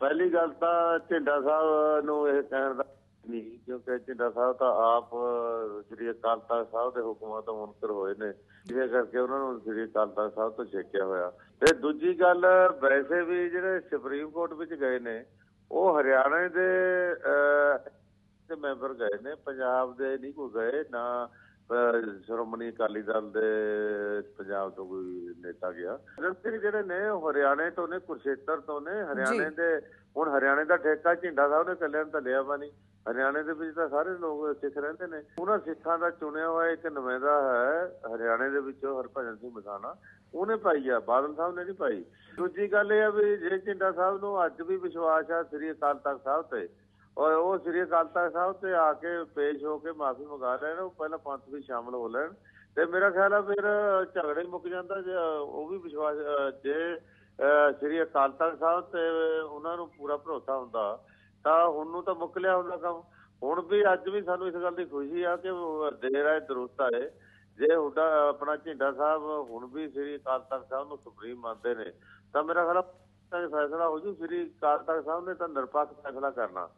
ਪਹਿਲੀ ਗੱਲ ਤਾਂ ਝਿੰਡਾ ਸਾਹਿਬ ਨੂੰ ਇਹ ਕਹਿਣ ਦਾ ਨਹੀਂ ਕਿਉਂਕਿ ਝਿੰਡਾ ਸਾਹਿਬ ਤਾਂ ਆਪ ਸ੍ਰੀ ਅਕਾਲ ਤਖਤ ਸਾਹਿਬ ਦੇ ਹੁਕਮਾਂ ਤੋਂ ਮੁਨਕਰ ਹੋਏ ਨੇ। ਜਿਹਦੇ ਕਰਕੇ ਉਹਨਾਂ ਨੂੰ ਸ੍ਰੀ ਅਕਾਲ ਤਖਤ ਸਾਹਿਬ ਤੋਂ ਛੇਕਿਆ ਹੋਇਆ। ਤੇ ਦੂਜੀ ਗੱਲ ਵੈਸੇ ਵੀ ਜਿਹੜੇ ਸੁਪਰੀਮ ਕੋਰਟ ਵਿੱਚ ਗਏ ਨੇ ਉਹ ਹਰਿਆਣੇ ਦੇ ਅਹ, ਮੈਂਬਰ ਗਏ ਨੇ ਪੰਜਾਬ ਦੇ ਨਹੀਂ ਕੋਈ ਗਏ ਨਾ ਸ਼੍ਰੋਮਣੀ ਅਕਾਲੀ ਦਲ ਦੇ ਪੰਜਾਬ ਤੋਂ ਕੋਈ ਨੇਤਾ ਗਿਆ। ਰਣਜੀਤ ਜਿਹੜੇ ਨੇ ਹਰਿਆਣੇ ਤੋਂ ਨੇ ਕੁਰਸ਼ੇਤਰ ਤੋਂ ਨੇ। ਹਰਿਆਣੇ ਦੇ ਹੁਣ ਹਰਿਆਣੇ ਦਾ ਠੇਕਾ ਝਿੰਡਾ ਸਾਹਿਬ ਨੇ ਕੱਲਿਆਂ ਨੇ ਤਾਂ ਲਿਆ ਵਾ ਨਹੀਂ। ਹਰਿਆਣੇ ਦੇ ਵਿੱਚ ਤਾਂ ਸਾਰੇ ਲੋਕ ਸਿੱਖ ਰਹਿੰਦੇ ਨੇ। ਉਹਨਾਂ ਸਿੱਖਾਂ ਦਾ ਚੁਣਿਆ ਹੋਇਆ ਇੱਕ ਨੁਮਾਇੰਦਾ ਹੈ ਹਰਿਆਣੇ ਦੇ ਵਿੱਚੋਂ ਹਰਭਜਨ ਸਿੰਘ ਮਸਾਣਾ। ਉਹਨੇ ਪਾਈ ਆ ਬਾਦਲ ਸਾਹਿਬ ਨੇ ਨਹੀਂ ਪਾਈ। ਦੂਜੀ ਗੱਲ ਇਹ ਆ ਵੀ ਜੇ ਝਿੰਡਾ ਸਾਹਿਬ ਨੂੰ ਅੱਜ ਵੀ ਵਿਸ਼ਵਾਸ ਆ ਸ੍ਰੀ ਅਕਾਲ ਤਖਤ ਸਾਹਿਬ ਤੇ ਔਰ ਉਹ ਸ੍ਰੀ ਅਕਾਲ ਤਖਤ ਸਾਹਿਬ ਤੇ ਆ ਕੇ ਪੇਸ਼ ਹੋ ਕੇ ਮਾਫੀ ਮੰਗਾ ਲੈਣ, ਉਹ ਪਹਿਲਾਂ ਪੰਥ ਵੀ ਸ਼ਾਮਲ ਹੋ ਲੈਣ। ਤੇ ਮੇਰਾ ਖਿਆਲ ਆ ਫਿਰ ਝਗੜੇ ਹੀ ਮੁੱਕ ਜਾਂਦਾ, ਜੇ ਉਹ ਵੀ ਵਿਸ਼ਵਾਸ, ਜੇ ਸ੍ਰੀ ਅਕਾਲ ਤਖਤ ਸਾਹਿਬ ਤੇ ਉਹਨਾਂ ਨੂੰ ਪੂਰਾ ਭਰੋਸਾ ਹੁੰਦਾ, ਤਾਂ ਹੁਣ ਨੂੰ ਤਾਂ ਮੁੱਕ ਲਿਆ ਹੁੰਦਾ ਕੰਮ। ਹੁਣ ਵੀ ਅੱਜ ਵੀ ਸਾਨੂੰ ਇਸ ਗੱਲ ਦੀ ਖੁਸ਼ੀ ਆ ਕਿ ਦੇਰ ਆਏ, ਦਰੁਸਤ ਆਏ। ਜੇ ਹੁਡਾ ਆਪਣਾ ਝਿੰਡਾ ਸਾਹਿਬ ਹੁਣ ਵੀ ਸ੍ਰੀ ਅਕਾਲ ਤਖਤ ਸਾਹਿਬ ਨੂੰ ਸੁਪਰੀਮ ਮੰਨਦੇ ਨੇ, ਤਾਂ ਮੇਰਾ ਖਿਆਲ ਆ, ਫੈਸਲਾ ਹੋ ਜੂ, ਸ੍ਰੀ ਅਕਾਲ ਤਖਤ ਸਾਹਿਬ ਨੇ ਤਾਂ ਨਿਰਪੱਖ ਫੈਸਲਾ ਕਰਨਾ।